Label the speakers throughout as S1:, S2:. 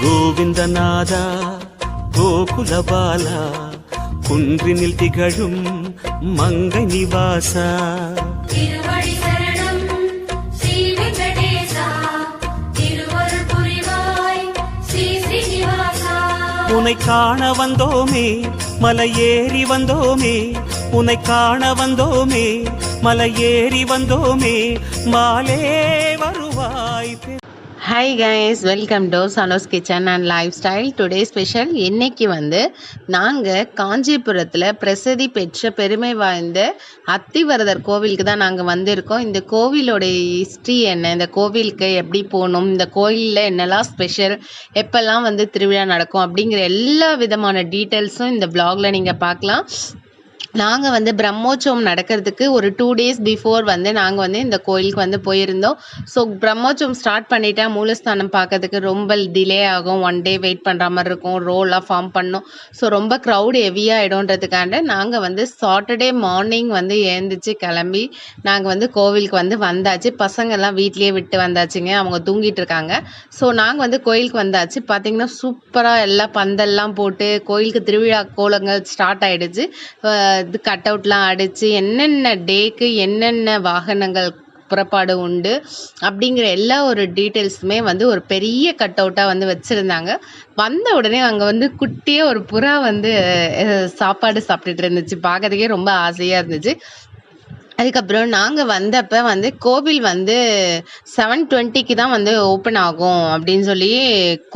S1: கோவிந்தநாதா கோகுலபாலா குன்றினில் திகழும் மங்கை நிவாசா.
S2: திருவடி சரணம் ஸ்ரீ வெங்கடேசா திருவருள் புரிவாய் ஸ்ரீ ஸ்ரீனிவாசா
S1: உனை காண வந்தோமே மலை ஏறி வந்தோமே உனை காண வந்தோமே மலை ஏறி வந்தோமே மாலே வருவாய் பெ-
S3: hi guys welcome to Sano's kitchen and lifestyle today special இன்னைக்கு வந்து நாங்கள் காஞ்சிபுரத்தில் பிரசித்தி பெற்ற பெருமை வாய்ந்த அத்திவரதர் கோவிலுக்கு தான் நாங்கள் வந்திருக்கோம். இந்த கோவிலோடைய ஹிஸ்ட்ரி என்ன இந்த கோவிலுக்கு எப்படி போகணும் இந்த கோயிலில் என்னெல்லாம் ஸ்பெஷல் எப்பெல்லாம் வந்து திருவிழா நடக்கும் அப்படிங்கிற எல்லா விதமான டீட்டெயில்ஸும் இந்த vlogல நீங்கள் பார்க்கலாம். நாங்கள் வந்து பிரம்மோற்சவம் நடக்கிறதுக்கு ஒரு டூ டேஸ் பிஃபோர் வந்து நாங்கள் வந்து இந்த கோயிலுக்கு வந்து போயிருந்தோம். ஸோ பிரம்மோற்சவம் ஸ்டார்ட் பண்ணிட்டா மூலஸ்தானம் பார்க்கறதுக்கு ரொம்ப டிலே ஆகும். ஒன் டே வெயிட் பண்ணுற மாதிரி இருக்கும். ரோலாம் ஃபார்ம் பண்ணோம். ஸோ ரொம்ப க்ரௌட் ஹெவியாகிடும்ன்றதுக்காண்ட நாங்கள் வந்து சாட்டர்டே மார்னிங் வந்து எழுந்திரிச்சு கிளம்பி நாங்கள் வந்து கோவிலுக்கு வந்து வந்தாச்சு. பசங்கள்லாம் வீட்லேயே விட்டு வந்தாச்சுங்க. அவங்க தூங்கிட்டு இருக்காங்க. ஸோ நாங்கள் வந்து கோயிலுக்கு வந்தாச்சு. பார்த்தீங்கன்னா சூப்பராக எல்லாம் பந்தல்லாம் போட்டு கோயிலுக்கு திருவிழா கோலங்கள் ஸ்டார்ட் ஆகிடுச்சு இது கட் அவுட்லாம் அடித்து என்னென்ன டேக்கு என்னென்ன வாகனங்கள் புறப்பாடு உண்டு அப்படிங்கிற எல்லா ஒரு டீட்டெயில்ஸுமே வந்து ஒரு பெரிய கட் அவுட்டாக வந்து வச்சுருந்தாங்க. வந்த உடனே அங்கே வந்து குட்டியே ஒரு புறா வந்து சாப்பாடு சாப்பிட்டுட்டு இருந்துச்சு. பார்க்கறதுக்கே ரொம்ப ஆசையாக இருந்துச்சு. அதுக்கப்புறம் நாங்கள் வந்தப்ப வந்து கோவில் வந்து செவன் டுவெண்ட்டிக்கு தான் வந்து ஓப்பன் ஆகும் அப்படின்னு சொல்லி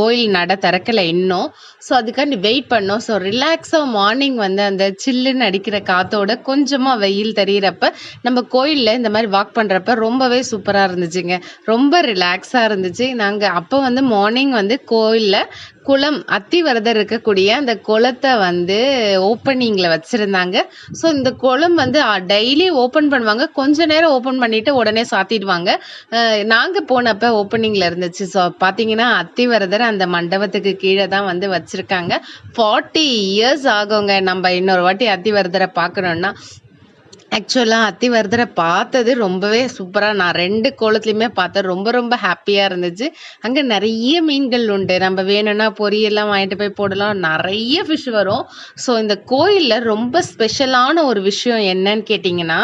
S3: கோயில் நட திறக்கலை இன்னும். ஸோ அதுக்காண்டி வெயிட் பண்ணோம். ஸோ ரிலாக்ஸாக மார்னிங் வந்து அந்த சில்லுன்னு அடிக்கிற காத்தோட கொஞ்சமாக வெயில் தெரியிறப்ப நம்ம கோயிலில் இந்த மாதிரி வாக் பண்ணுறப்ப ரொம்பவே சூப்பராக இருந்துச்சுங்க. ரொம்ப ரிலாக்ஸாக இருந்துச்சு. நாங்கள் அப்போ வந்து மார்னிங் வந்து கோயிலில் குளம் அத்திவரதர் இருக்கக்கூடிய அந்த குளத்தை வந்து ஓப்பனிங்கில் வச்சுருந்தாங்க. ஸோ இந்த குளம் வந்து டெய்லி ஓப்பன் பண்ணுவாங்க. கொஞ்ச நேரம் ஓப்பன் பண்ணிவிட்டு உடனே சாத்திடுவாங்க. நாங்கள் போனப்போ ஓப்பனிங்கில் இருந்துச்சு. ஸோ பார்த்தீங்கன்னா அத்திவரதர் அந்த மண்டபத்துக்கு கீழே தான் வந்து வச்சுருக்காங்க. ஃபார்ட்டி இயர்ஸ் ஆகுங்க. நம்ம இன்னொரு வாட்டி அத்திவரதரை பார்க்கணுன்னா ஆக்சுவலாக அத்திவரதரை பார்த்தது ரொம்பவே சூப்பராக நான் ரெண்டு கோலத்துலையுமே பார்த்தேன். ரொம்ப ரொம்ப ஹாப்பியாக இருந்துச்சு. அங்கே நிறைய மீன்கள் உண்டு. நம்ம வேணும்னா பொரியெல்லாம் வாங்கிட்டு போய் போடலாம். நிறைய ஃபிஷ் வரும். ஸோ இந்த கோயிலில் ரொம்ப ஸ்பெஷலான ஒரு விஷயம் என்னன்னு கேட்டிங்கன்னா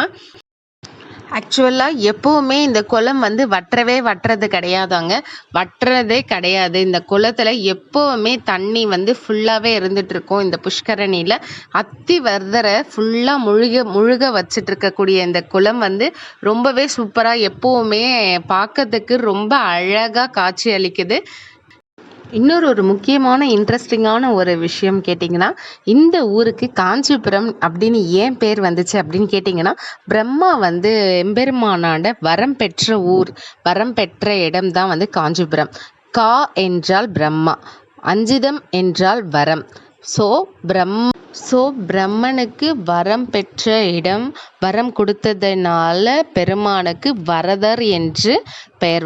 S3: ஆக்சுவலாக எப்போவுமே இந்த குளம் வந்து வற்றவே வட்டுறது கிடையாதாங்க. வட்டுறதே கிடையாது. இந்த குளத்தில் எப்போவுமே தண்ணி வந்து ஃபுல்லாகவே இருந்துகிட்ருக்கும் இந்த புஷ்கரணியில் அத்தி வர்தரை ஃபுல்லாக முழுக முழுக வச்சுட்டு இருக்கக்கூடிய இந்த குளம் வந்து ரொம்பவே சூப்பராக எப்போவுமே பார்க்கறதுக்கு ரொம்ப அழகாக காட்சி அளிக்குது. இன்னொரு ஒரு முக்கியமான இன்ட்ரெஸ்டிங்கான ஒரு விஷயம் கேட்டிங்கன்னா இந்த ஊருக்கு காஞ்சிபுரம் அப்படின்னு ஏன் பேர் வந்துச்சு அப்படின்னு கேட்டிங்கன்னா பிரம்மா வந்து எம்பெருமானாண்ட வரம் பெற்ற ஊர் வரம் பெற்ற இடம் தான் வந்து காஞ்சிபுரம். கா என்றால் பிரம்மா அஞ்சிதம் என்றால் வரம். ஸோ பிரம் ஸோ பிரம்மனுக்கு வரம் பெற்ற இடம் வரம் கொடுத்ததுனால பெருமானுக்கு வரதர் என்று பெயர்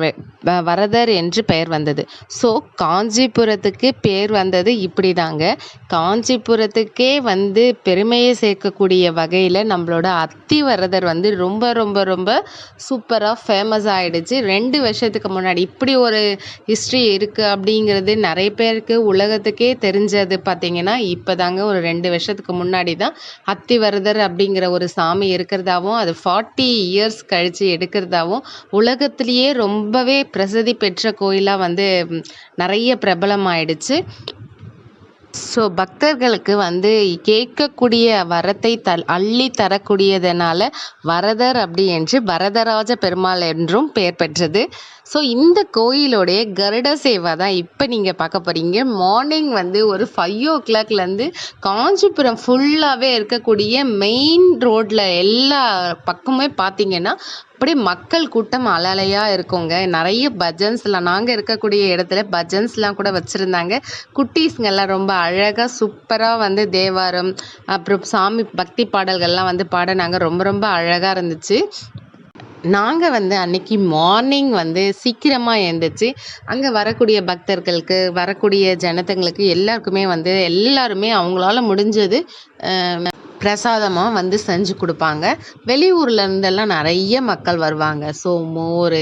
S3: வரதர் என்று பெயர் வந்தது. ஸோ காஞ்சிபுரத்துக்கு பேர் வந்தது இப்படி தாங்க காஞ்சிபுரத்துக்கே வந்து பெருமையை சேர்க்கக்கூடிய வகையில் நம்மளோட அத்தி வரதர் வந்து ரொம்ப ரொம்ப ரொம்ப சூப்பராக ஃபேமஸ் ஆகிடுச்சு ரெண்டு வருஷத்துக்கு முன்னாடி இப்படி ஒரு ஹிஸ்ட்ரி இருக்குது அப்படிங்கிறது நிறைய பேருக்கு உலகத்துக்கே தெரிஞ்சது. பார்த்தீங்கன்னா இப்போ தாங்க ஒரு ரெண்டு வருஷத்துக்கு முன்னாடி தான் அத்திவரதர் அப்படிங்கிற ஒரு சாமி இருக்கிறதாவும் அது ஃபார்ட்டி இயர்ஸ் கழித்து எடுக்கிறதாவும் உலகத்திலேயே ரொம்பவே பிரசித்தி பெற்ற கோயிலாக வந்து நிறைய பிரபலமாயிடுச்சு. ஸோ பக்தர்களுக்கு வந்து கேட்கக்கூடிய வரத்தை தல் அள்ளி தரக்கூடியதனால வரதர் அப்படி என்று வரதராஜ பெருமாள் என்றும் பெயர் பெற்றது. ஸோ இந்த கோயிலோடைய கருட சேவை தான் இப்போ நீங்கள் பார்க்க போகிறீங்க மார்னிங் வந்து ஒரு ஃபைவ் ஓ கிளாக்லேருந்து காஞ்சிபுரம் ஃபுல்லாகவே இருக்கக்கூடிய மெயின் ரோட்டில் எல்லா பக்கமே பார்த்தீங்கன்னா அப்படியே மக்கள் கூட்டம் அலலையாக இருக்குங்க. நிறைய பஜன்ஸ்லாம் நாங்கள் இருக்கக்கூடிய இடத்துல பஜன்ஸ்லாம் கூட வச்சுருந்தாங்க. குட்டீஸுங்கெல்லாம் ரொம்ப அழகாக சூப்பராக வந்து தேவாரம் அப்புறம் சாமி பக்தி பாடல்கள்லாம் வந்து பாடினாங்க. ரொம்ப ரொம்ப அழகாக இருந்துச்சு. நாங்கள் வந்து அன்னைக்கு மார்னிங் வந்து சீக்கிரமாக எழுந்திரிச்சு அங்கே வரக்கூடிய பக்தர்களுக்கு வரக்கூடிய ஜனத்தங்களுக்கு எல்லாருக்குமே வந்து எல்லாருமே அவங்களால முடிஞ்சது பிரசாதமாக வந்து செஞ்சு கொடுப்பாங்க. வெளியூர்ல இருந்தெல்லாம் நிறைய மக்கள் வருவாங்க. ஸோ மோர்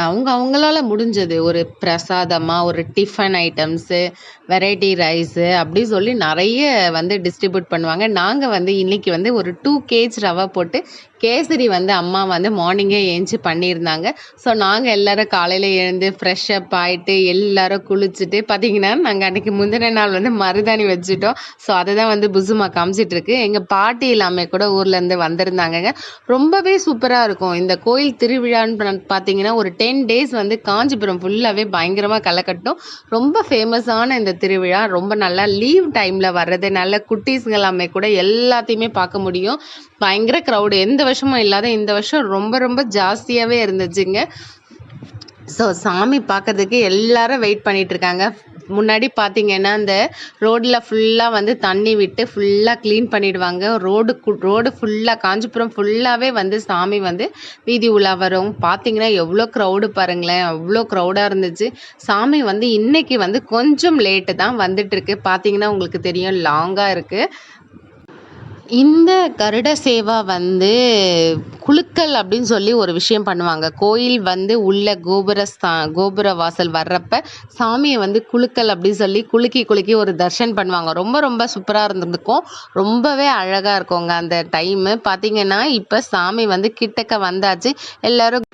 S3: அவங்க அவங்களால முடிஞ்சது. ஒரு பிரசாதமாக ஒரு டிஃபன் ஐட்டம்ஸு வெரைட்டி ரைஸு அப்படி சொல்லி நிறைய வந்து டிஸ்ட்ரிபியூட் பண்ணுவாங்க. நாங்கள் வந்து இன்னைக்கு வந்து ஒரு டூ கேஜ் ரவை போட்டு கேசரி வந்து அம்மா வந்து மார்னிங்கே ஏஞ்சி பண்ணியிருந்தாங்க. ஸோ நாங்கள் எல்லோரும் காலையில் எழுந்து ஃப்ரெஷ் அப் ஆகிட்டு எல்லாரும் குளிச்சுட்டு பார்த்தீங்கன்னா நாங்கள் அன்றைக்கி முந்தின நாள் வந்து மருதாணி வச்சுட்டோம். ஸோ அதை தான் வந்து புசுமா காமிச்சிட்ருக்கு எங்கள் பாட்டி எல்லாமே கூட ஊர்லேருந்து வந்திருந்தாங்கங்க. ரொம்பவே சூப்பராக இருக்கும். இந்த கோயில் திருவிழான்னு பார்த்தீங்கன்னா ஒரு டென் டேஸ் வந்து காஞ்சிபுரம் ஃபுல்லாகவே பயங்கரமாக களை கட்டும் ரொம்ப ஃபேமஸான இந்த திருவிழா. ரொம்ப நல்லா லீவ் டைமில் வர்றதுனால நல்ல குட்டீஸுங்க எல்லாமே கூட எல்லாத்தையுமே பார்க்க முடியும். பயங்கர க்ரௌடு எந்த வருஷமும் இல்லாத இந்த வருஷம் ரொம்ப ரொம்ப ஜாஸ்தியாகவே இருந்துச்சுங்க. ஸோ சாமி பார்க்கறதுக்கு எல்லாரும் வெயிட் பண்ணிட்டு இருக்காங்க. முன்னாடி பார்த்தீங்கன்னா அந்த ரோட்டில் ஃபுல்லாக வந்து தண்ணி விட்டு ஃபுல்லாக க்ளீன் பண்ணிடுவாங்க. ரோடு ரோடு ஃபுல்லாக காஞ்சிபுரம் ஃபுல்லாகவே வந்து சாமி வந்து வீதி உலா வரும். பார்த்தீங்கன்னா எவ்வளோ க்ரௌடு பாருங்களேன். அவ்வளோ க்ரௌடாக இருந்துச்சு. சாமி வந்து இன்னைக்கு வந்து கொஞ்சம் லேட்டு தான் வந்துட்டு இருக்கு. பார்த்தீங்கன்னா உங்களுக்கு தெரியும் லாங்காக இருக்குது இந்த கருட சேவா வந்து குலுக்கல் அப்படின்னு சொல்லி ஒரு விஷயம் பண்ணுவாங்க. கோயில் வந்து உள்ள கோபுர ஸ்தா கோபுர வாசல் வர்றப்ப சாமியை வந்து குலுக்கல் அப்படின்னு சொல்லி குலுக்கி குலுக்கி ஒரு தர்ஷன் பண்ணுவாங்க. ரொம்ப ரொம்ப சூப்பராக இருந்திருக்கும். ரொம்பவே அழகாக இருக்குங்க அந்த டைமு பார்த்தீங்கன்னா இப்போ சாமி வந்து கிட்டக்க வந்தாச்சு. எல்லாரும்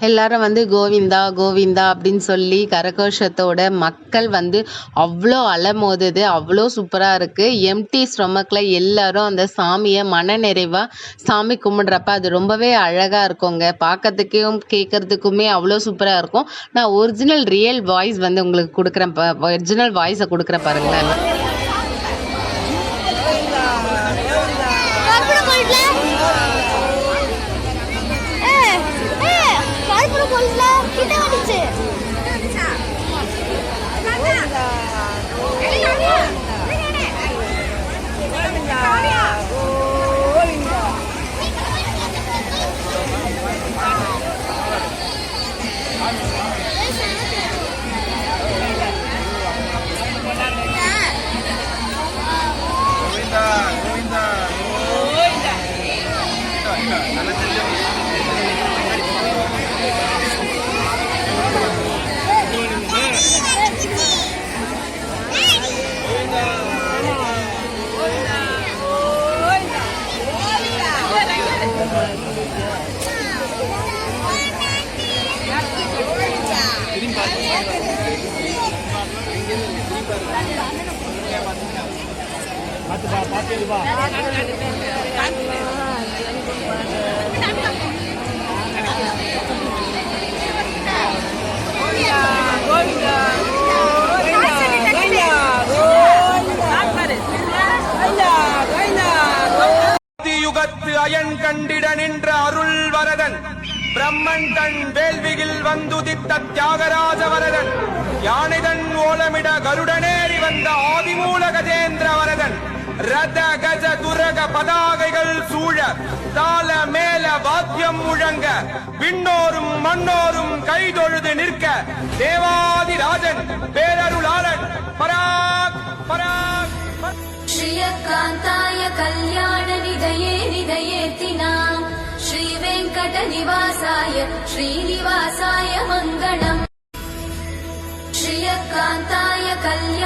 S3: எல்லாரும் வந்து கோவிந்தா கோவிந்தா அப்படின்னு சொல்லி கரகோஷத்தோட மக்கள் வந்து அவ்வளோ அலமோதுது அவ்வளோ சூப்பராக இருக்குது எம்டி ஸ்டொமக்கில் எல்லாரும் அந்த சாமியை மன நிறைவாக சாமி கும்பிட்றப்ப அது ரொம்பவே அழகாக இருக்குங்க. பார்க்கறதுக்கும் கேட்கறதுக்குமே அவ்வளோ சூப்பராக இருக்கும். நான் ஒரிஜினல் ரியல் வாய்ஸ் வந்து உங்களுக்கு கொடுக்குறேன் ஒரிஜினல் வாய்ஸை கொடுக்குறேன் பாருங்களேன்.
S4: அயன் கண்டிட நின்ற அருள் வரதன் பிரம்மன் தன் வேள்வியில் வந்துதித்த தியாகராஜ வரதன் யானைதன் ஓலமிட கருடனேறி வந்த ஆதிமூல கஜேந்திர வரதன் ரத கஜ துரக பதாகைகள் சூழ தாள மேல வாத்தியம் முழங்க விண்ணோரும் மண்ணோரும் கைதொழுது நிற்க தேவாதி ராஜன் பேரருளாளன் பராக் பராக் ஸ்ரீயகாந்தாய
S2: கல்யாண நிதையே நிதையேத்தினாம். ஸ்ரீ வெங்கட நிவாசாய ஸ்ரீனிவாசாய மங்களம். ஸ்ரீயகாந்தாய கல்யாண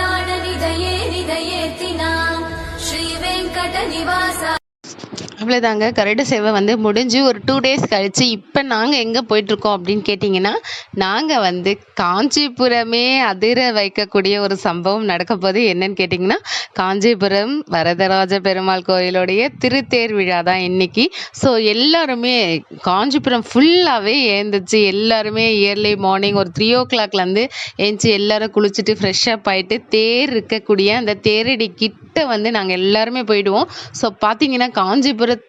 S3: அவ்வளோதாங்க கருட சேவை வந்து முடிஞ்சு ஒரு டூ டேஸ் கழித்து இப்போ நாங்கள் எங்கே போயிட்டுருக்கோம் அப்படின்னு கேட்டிங்கன்னா நாங்கள் வந்து காஞ்சிபுரமே அதிர வைக்கக்கூடிய ஒரு சம்பவம் நடக்க போது என்னன்னு கேட்டிங்கன்னா காஞ்சிபுரம் வரதராஜ பெருமாள் கோயிலுடைய திருத்தேர் விழா தான் இன்னைக்கு. ஸோ எல்லாருமே காஞ்சிபுரம் ஃபுல்லாகவே ஏந்துச்சு எல்லாருமே இயர்லி மார்னிங் ஒரு த்ரீ ஓ கிளாக்லேருந்து ஏஞ்சி எல்லாரும் குளிச்சுட்டு ஃப்ரெஷ் அப் ஆகிட்டு தேர் இருக்கக்கூடிய அந்த தேரடி கிட்ட வந்து நாங்கள் எல்லாருமே போயிடுவோம். ஸோ பார்த்தீங்கன்னா காஞ்சிபுரம்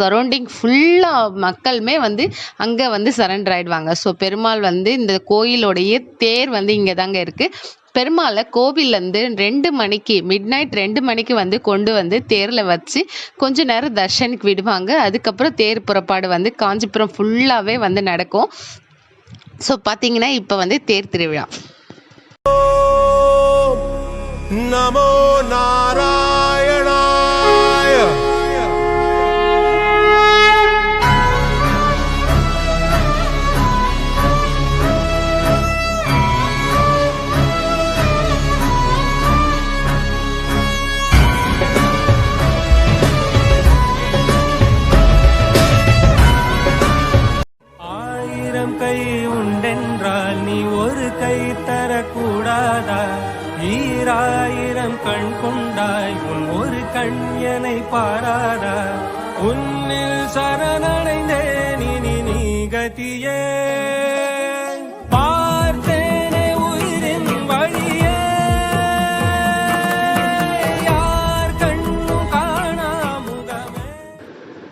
S3: சரௌண்டிங் ஃபுல்லாக மக்களுமே வந்து அங்கே வந்து சரண்டர் ஆயிடுவாங்க. ஸோ பெருமாள் வந்து இந்த கோயிலோடைய தேர் வந்து இங்கே தாங்க இருக்குது பெருமாளை கோவில்லேருந்து ரெண்டு மணிக்கு மிட் நைட் ரெண்டு மணிக்கு வந்து கொண்டு வந்து தேரில் வச்சு கொஞ்ச நேரம் தர்ஷனுக்கு விடுவாங்க. அதுக்கப்புறம் தேர் புறப்பாடு வந்து காஞ்சிபுரம் ஃபுல்லாகவே வந்து நடக்கும். ஸோ பார்த்தீங்கன்னா இப்போ வந்து தேர் திருவிழா.
S4: Namo Nara.
S5: தரக்கூடாதா? ஈராயிரம் கண் கொண்டாய் உன் ஒரு கண்யனை பாராதா? உன்னில் சரணடைந்தேன் இனி நீ கதியே.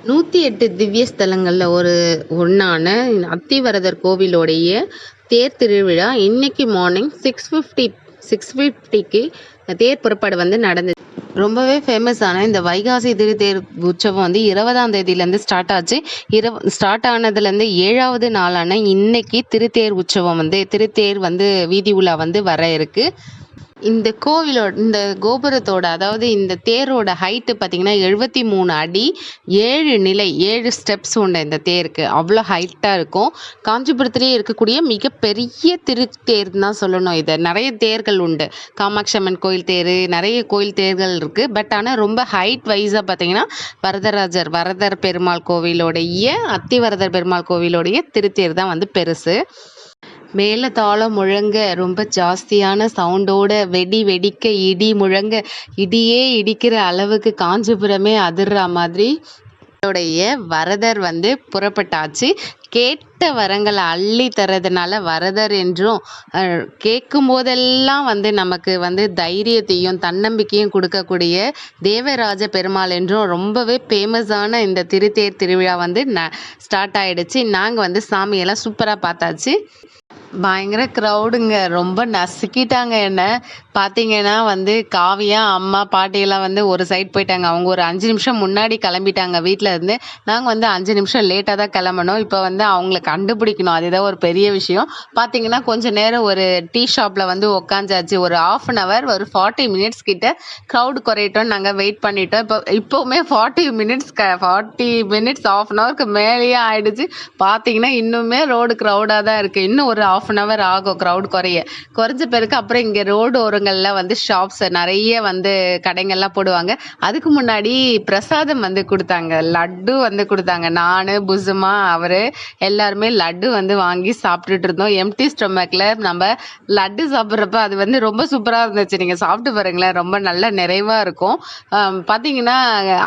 S3: நூற்றி எட்டு திவ்ய ஸ்தலங்களில் ஒரு ஒன்றான அத்திவரதர் கோவிலோடைய தேர் திருவிழா இன்னைக்கு மார்னிங் சிக்ஸ் ஃபிஃப்டி சிக்ஸ் ஃபிஃப்டிக்கு தேர் புறப்பாடு வந்து நடந்தது. ரொம்பவே ஃபேமஸான இந்த வைகாசி திருத்தேர் உற்சவம் வந்து இருபதாம் தேதியிலேருந்து ஸ்டார்ட் ஆச்சு. இரவு ஸ்டார்ட் ஆனதுலேருந்து ஏழாவது நாளான இன்னைக்கு திருத்தேர் உற்சவம் வந்து திருத்தேர் வந்து வீதி உலா வந்து வர இருக்கு. இந்த கோவிலோட இந்த கோபுரத்தோட அதாவது இந்த தேரோட ஹைட்டு பார்த்தீங்கன்னா எழுபத்தி மூணு அடி ஏழு நிலை ஏழு ஸ்டெப்ஸ் உண்டு இந்த தேருக்கு. அவ்வளோ ஹைட்டாக இருக்கும். காஞ்சிபுரத்துலேயே இருக்கக்கூடிய மிகப்பெரிய திருத்தேர் தான் சொல்லணும் இதை. நிறைய தேர்கள் உண்டு. காமாட்சி அம்மன் கோயில் தேர் நிறைய கோயில் தேர்கள் இருக்குது பட் ஆனால் ரொம்ப ஹைட் வைஸாக பார்த்தீங்கன்னா வரதராஜர் வரதர் பெருமாள் கோவிலோடைய அத்திவரதர் பெருமாள் கோவிலோடைய திருத்தேர் தான் வந்து பெருசு. மேலே தாளம் முழங்க ரொம்ப ஜாஸ்தியான சவுண்டோட வெடி வெடிக்க இடி முழங்க இடியே இடிக்கிற அளவுக்கு காஞ்சிபுரமே அதிர்ற மாதிரி. உடைய வரதர் வந்து புறப்பட்டாச்சு. கேட்ட வரங்களை அள்ளி தரதுனால வரதர் என்றும் கேட்கும் போதெல்லாம் வந்து நமக்கு வந்து தைரியத்தையும் தன்னம்பிக்கையும் கொடுக்கக்கூடிய தேவராஜ பெருமாள் என்றும் ரொம்பவே ஃபேமஸான இந்த திருத்தேர் திருவிழா வந்து ந ஸ்டார்ட் ஆகிடுச்சு நாங்கள் வந்து சாமியெல்லாம் சூப்பராக பார்த்தாச்சு. பயங்கர க்ரௌடுங்க ரொம்ப நசுக்கிட்டாங்க என்ன. பார்த்தீங்கன்னா வந்து காவியா அம்மா பாட்டியெல்லாம் வந்து ஒரு சைட் போயிட்டாங்க. அவங்க ஒரு அஞ்சு நிமிஷம் முன்னாடி கிளம்பிட்டாங்க வீட்டில் இருந்து. நாங்கள் வந்து அஞ்சு நிமிஷம் லேட்டாக தான் கிளம்பணும். இப்போ வந்து அவங்கள கண்டுபிடிக்கணும். அதுதான் ஒரு பெரிய விஷயம். பார்த்தீங்கன்னா கொஞ்ச நேரம் ஒரு டீ ஷாப்பில் வந்து உக்காந்தாச்சு. ஒரு ஆஃப் அன் ஹவர் ஒரு ஃபார்ட்டி மினிட்ஸ் கிட்ட க்ரௌடு குறையிட்டோம் நாங்கள் வெயிட் பண்ணிட்டோம். இப்போ இப்போவுமே ஃபார்ட்டி மினிட்ஸ் க ஃபார்ட்டி மினிட்ஸ் ஆஃப் அன் ஹவருக்கு மேலேயே ஆயிடுச்சு. பார்த்தீங்கன்னா இன்னுமே ரோடு க்ரௌடாக தான் இருக்குது இன்னும் ஒரு ஆஃப் அன் ஹவர் ஆகும் க்ரௌட் குறைய. குறைஞ்ச பிறகு அப்புறம் இங்கே ரோடு ஓரங்களில் வந்து ஷாப்ஸ் நிறைய வந்து கடைங்கள்லாம் போடுவாங்க. அதுக்கு முன்னாடி பிரசாதம் வந்து கொடுத்தாங்க. லட்டு வந்து கொடுத்தாங்க. நான் புசுமா அவர் எல்லாருமே லட்டு வந்து வாங்கி சாப்பிட்டுட்டு இருந்தோம். எம்டி ஸ்டொமக்கில் நம்ம லட்டு சாப்பிட்றப்ப அது வந்து ரொம்ப சூப்பராக இருந்துச்சு. நீங்கள் சாப்பிட்டு பாருங்களேன். ரொம்ப நல்ல நிறைவாக இருக்கும். பார்த்தீங்கன்னா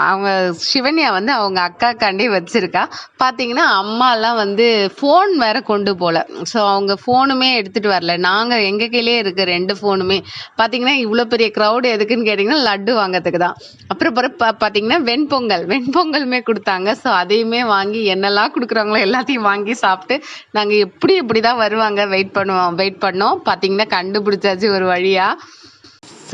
S3: அவங்க சிவன்யா வந்து அவங்க அக்காக்காண்டி வச்சிருக்கா. பார்த்தீங்கன்னா அம்மாலாம் வந்து ஃபோன் வேற கொண்டு போகல ஸோ அவங்க ஃபோனுமே எடுத்துகிட்டு வரல. நாங்கள் எங்கள் கையிலே இருக்கு ரெண்டு ஃபோனுமே பார்த்தீங்கன்னா இவ்வளோ பெரிய க்ரௌடு எதுக்குன்னு கேட்டிங்கன்னா லட்டு வாங்குறதுக்கு தான். அப்புறம் பிறகு பார்த்தீங்கன்னா வெண்பொங்கல். வெண்பொங்கலுமே கொடுத்தாங்க. ஸோ அதையுமே வாங்கி என்னெல்லாம் கொடுக்குறாங்களோ எல்லாத்தையும் வாங்கி சாப்பிட்டு நாங்கள் எப்படி எப்படி தான் வருவாங்க. வெயிட் பண்ணுவோம். வெயிட் பண்ணோம். பார்த்தீங்கன்னா கண்டுபிடிச்சாச்சு ஒரு வழியாக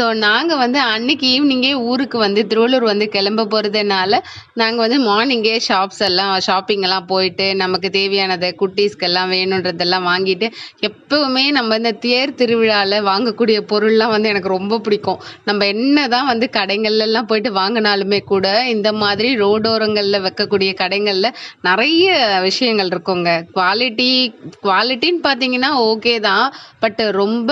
S3: ஸோ நாங்கள் வந்து அன்னைக்கு ஈவினிங்கே ஊருக்கு வந்து திருவள்ளூர் வந்து கிளம்ப போகிறதுனால நாங்கள் வந்து மார்னிங்கே ஷாப்ஸ் எல்லாம் ஷாப்பிங் எல்லாம் போயிட்டு நமக்கு தேவையானதை குட்டீஸ்க்கெல்லாம் வேணுன்றதெல்லாம் வாங்கிட்டு எப்பவுமே நம்ம இந்த தேர் திருவிழாவில் வாங்கக்கூடிய பொருள்லாம் வந்து எனக்கு ரொம்ப பிடிக்கும். நம்ம என்ன தான் வந்து கடைகள்லாம் போயிட்டு வாங்கினாலுமே கூட இந்த மாதிரி ரோடோரங்களில் வைக்கக்கூடிய கடைகளில் நிறைய விஷயங்கள் இருக்குங்க. குவாலிட்டி குவாலிட்டின்னு பார்த்தீங்கன்னா ஓகே தான். பட் ரொம்ப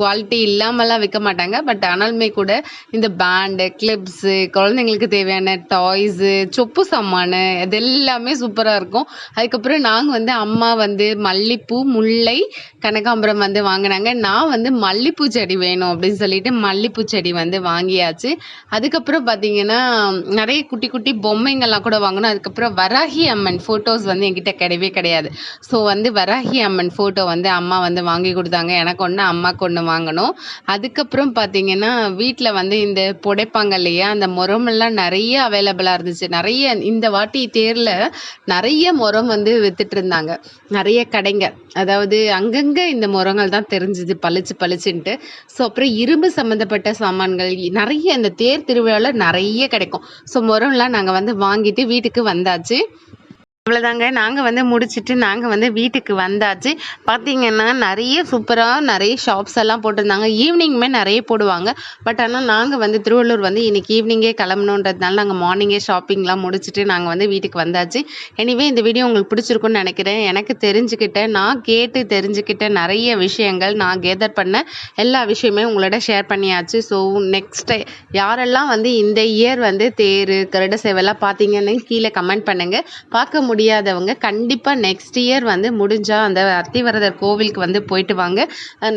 S3: குவாலிட்டி இல்லாமலாம் விற்க மாட்டாங்க. பட் ஆனாலுமே கூட இந்த பேண்டு கிளிப்ஸு குழந்தைங்களுக்கு தேவையான டாய்ஸு சொப்பு சாமானு இது எல்லாமே சூப்பராக இருக்கும். அதுக்கப்புறம் நாங்கள் வந்து அம்மா வந்து மல்லிப்பூ முல்லை கனகாம்பரம் வந்து வாங்கினாங்க. நான் வந்து மல்லிப்பூ செடி வேணும் அப்படின்னு சொல்லிட்டு மல்லிப்பூ செடி வந்து வாங்கியாச்சு. அதுக்கப்புறம் பார்த்தீங்கன்னா நிறைய குட்டி குட்டி பொம்மைங்கள்லாம் கூட வாங்கினோம். அதுக்கப்புறம் வராகி அம்மன் ஃபோட்டோஸ் வந்து என்கிட்ட கிடையவே கிடையாது. ஸோ வந்து வராகி அம்மன் ஃபோட்டோ வந்து அம்மா வந்து வாங்கி கொடுத்தாங்க. எனக்கு ஒன்று அம்மா ஒன்று வாங்கினோம் அதுக்கப்புறம் பார்த்தீங்கன்னா வீட்டில் வந்து இந்த புடைப்பாங்க இல்லையா அந்த முரமெல்லாம் நிறைய அவைலபிளாக இருந்துச்சு. நிறைய இந்த வாட்டி தேரில் நிறைய முரம் வந்து வித்துட்டு இருந்தாங்க நிறைய கடைங்க. அதாவது அங்கங்கே இந்த முரங்கள் தான் தெரிஞ்சுது பளிச்சு பளிச்சுன்ட்டு. ஸோ அப்புறம் இரும்பு சம்மந்தப்பட்ட சாமான்கள் நிறைய இந்த தேர் திருவிழாவில் நிறைய கிடைக்கும். ஸோ முரம்லாம் நாங்கள் வந்து வாங்கிட்டு வீட்டுக்கு வந்தாச்சு. இவ்வளோதாங்க நாங்கள் வந்து முடிச்சுட்டு நாங்கள் வந்து வீட்டுக்கு வந்தாச்சு. பார்த்தீங்கன்னா நிறைய சூப்பராக நிறைய ஷாப்ஸ் எல்லாம் போட்டிருந்தாங்க. ஈவினிங்குமே நிறைய போடுவாங்க. பட் ஆனால் நாங்கள் வந்து திருவள்ளூர் வந்து இன்றைக்கி ஈவினிங்கே கிளம்பணுன்றதுனால நாங்கள் மார்னிங்கே ஷாப்பிங்லாம் முடிச்சுட்டு நாங்கள் வந்து வீட்டுக்கு வந்தாச்சு. எனிவே இந்த வீடியோ உங்களுக்கு பிடிச்சிருக்குன்னு நினைக்கிறேன். எனக்கு தெரிஞ்சுக்கிட்ட நான் கேட்டு தெரிஞ்சுக்கிட்ட நிறைய விஷயங்கள். நான் கேதர் பண்ண எல்லா விஷயமே உங்களோட ஷேர் பண்ணியாச்சு. ஸோ நெக்ஸ்ட் யாரெல்லாம் வந்து இந்த இயர் வந்து தேர் கருட சேவைலாம் பார்த்தீங்கன்னு கீழே கமெண்ட் பண்ணுங்கள் பார்க்க முடியும் முடியாதவங்க கண்டிப்பாக நெக்ஸ்ட் இயர் வந்து முடிஞ்சால் அந்த அத்திவரதர் கோவிலுக்கு வந்து போயிட்டு வாங்க.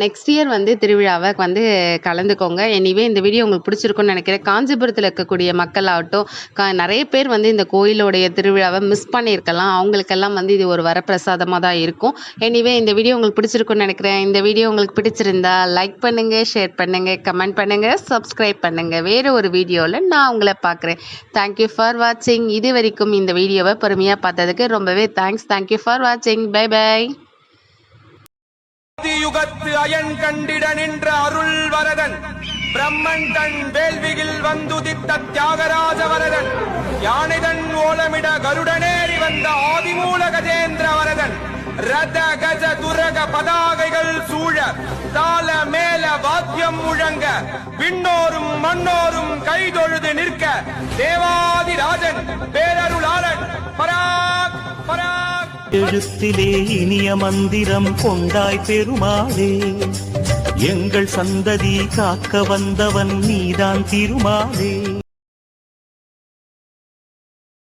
S3: நெக்ஸ்ட் இயர் வந்து திருவிழாவை வந்து கலந்துக்கோங்க. எனிவே இந்த வீடியோ உங்களுக்கு பிடிச்சிருக்கும்னு நினைக்கிறேன். காஞ்சிபுரத்தில் இருக்கக்கூடிய மக்கள் ஆகட்டும் கா நிறைய பேர் வந்து இந்த கோயிலோடைய திருவிழாவை மிஸ் பண்ணியிருக்கலாம். அவங்களுக்கெல்லாம் வந்து இது ஒரு வரப்பிரசாதமாக தான் இருக்கும். எனிவே இந்த வீடியோ உங்களுக்கு பிடிச்சிருக்கும்னு நினைக்கிறேன். இந்த வீடியோ உங்களுக்கு பிடிச்சிருந்தா லைக் பண்ணுங்கள் ஷேர் பண்ணுங்கள் கமெண்ட் பண்ணுங்கள் சப்ஸ்கிரைப் பண்ணுங்கள் வேறு ஒரு வீடியோவில் நான் உங்களை பார்க்குறேன். தேங்க்யூ ஃபார் வாட்சிங் இது வரைக்கும் இந்த வீடியோவை பொறுமையாக பார்த்தது பார்த்ததுக்கு ரொம்பவே தேங்க்ஸ் தேங்க்யூ ஃபார் வாட்சிங் பை பை
S4: யுகத்து அயன் கண்டிட நின்ற அருள் வரதன் பிரம்மன் தன் வேள்வியில் வந்துதித்த தியாகராஜ வரதன் யானைதன் ஓலமிட கருடனேறி வந்த ஆதிமூல கஜேந்திர வரதன் ரத கஜ துரக பதாகைகள் சூழ தாள மேல வாத்தியம் முழங்க விண்ணோரும் மண்ணோரும் கைதொழுது நிற்க தேவாதிராஜன் பேரருளாளன் பரா
S1: எழுத்திலே இனிய மந்திரம் கொண்டாய் பெருமாளே. எங்கள் சந்ததி காக்க வந்தவன் நீதான் திருமாலே.